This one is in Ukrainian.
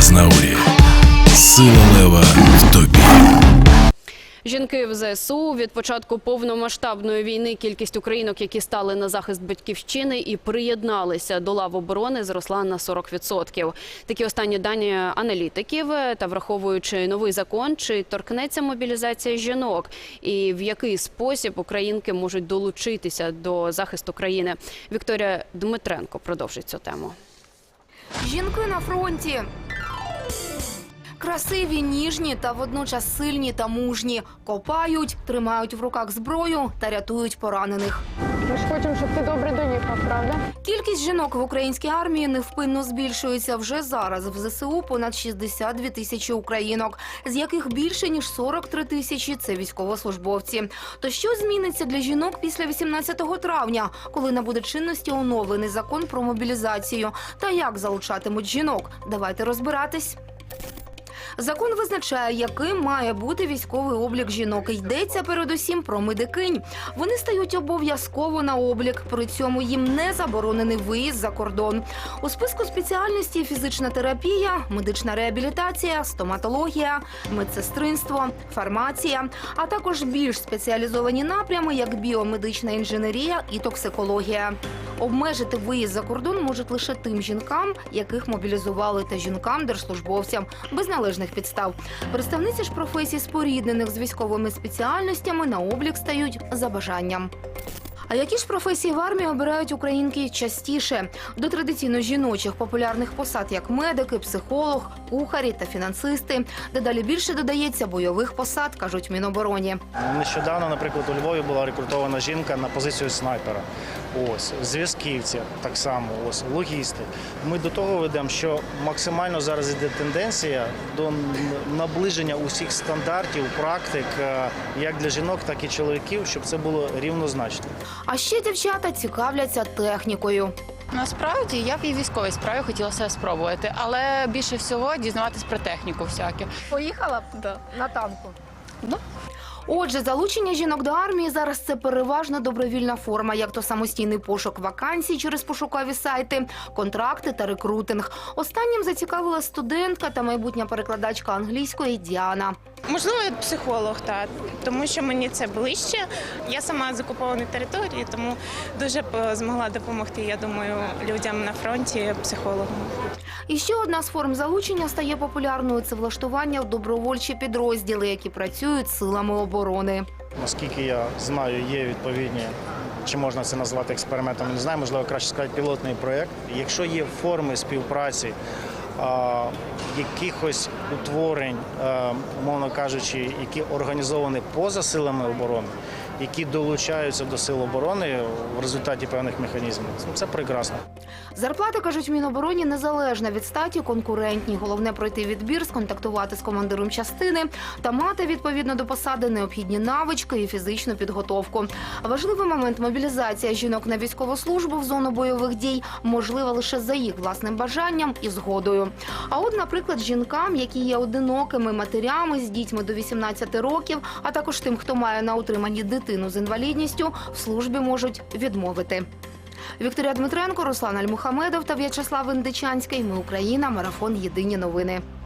Азнаурі. Сила лева в тобі. Жінки в ЗСУ від початку повномасштабної війни кількість українок, які стали на захист батьківщини і приєдналися до лав оборони, зросла на 40%. Такі останні дані аналітиків та враховуючи новий закон, чи торкнеться мобілізація жінок, і в який спосіб українки можуть долучитися до захисту країни. Вікторія Дмитренко продовжить цю тему. Жінки на фронті. Красиві, ніжні та водночас сильні та мужні. Копають, тримають в руках зброю та рятують поранених. Ми ж хочемо, щоб ти добре доїхав, правда? Кількість жінок в українській армії невпинно збільшується вже зараз. В ЗСУ понад 62 тисячі українок, з яких більше ніж 43 тисячі це військовослужбовці. То що зміниться для жінок після 18 травня, коли набуде чинності оновлений закон про мобілізацію? Та як залучатимуть жінок? Давайте розбиратись. Закон визначає, яким має бути військовий облік жінок. Йдеться передусім про медикинь. Вони стають обов'язково на облік. При цьому їм не заборонений виїзд за кордон. У списку спеціальності фізична терапія, медична реабілітація, стоматологія, медсестринство, фармація, а також більш спеціалізовані напрями, як біомедична інженерія і токсикологія. Обмежити виїзд за кордон можуть лише тим жінкам, яких мобілізували, та жінкам-держслужбовцям без належних підстав. Представниці ж професій, споріднених з військовими спеціальностями, на облік стають за бажанням. А які ж професії в армії обирають українки частіше? До традиційно жіночих популярних посад, як медики, психолог, кухарі та фінансисти. Дедалі більше додається бойових посад, кажуть в Мінобороні. Нещодавно, наприклад, у Львові була рекрутована жінка на позицію снайпера. Ось зв'язківці так само, ось логісти. Ми до того ведемо, що максимально зараз іде тенденція до наближення усіх стандартів, практик, е, як для жінок, так і чоловіків, щоб це було рівнозначно. А ще дівчата цікавляться технікою. Насправді я б і в військовій справі хотіла себе спробувати, але більше всього дізнаватись про техніку всяке. Поїхала б на танку. Отже, залучення жінок до армії зараз це переважно добровільна форма, як то самостійний пошук вакансій через пошукові сайти, контракти та рекрутинг. Останнім зацікавила студентка та майбутня перекладачка англійської Діана. Можливо, я психолог, так, тому що мені це ближче. Я сама з окупованої території, тому дуже б е, змогла допомогти, я думаю, людям на фронті психологом. І ще одна з форм залучення стає популярною це влаштування в добровольчі підрозділи, які працюють силами оборони. Наскільки я знаю, є відповідні. Чи можна це назвати експериментом? Не знаю, можливо, краще сказати пілотний проєкт. Якщо є форми співпраці, якихось утворень, умовно кажучи, які організовані поза силами оборони, які долучаються до сил оборони в результаті певних механізмів, ну, це прекрасно. Зарплати, кажуть в Мінобороні, незалежна від статі, конкурентні. Головне пройти відбір, сконтактувати з командиром частини та мати відповідно до посади необхідні навички і фізичну підготовку. Важливий момент мобілізація жінок на військову службу в зону бойових дій можлива лише за їх власним бажанням і згодою. А от, наприклад, жінкам, які є одинокими матерями з дітьми до 18 років, а також тим, хто має на утриманні дитину з інвалідністю, в службі можуть відмовити. Вікторія Дмитренко, Руслан Альмухамедов та В'ячеслав Індичанський. Ми Україна. Марафон. Єдині новини.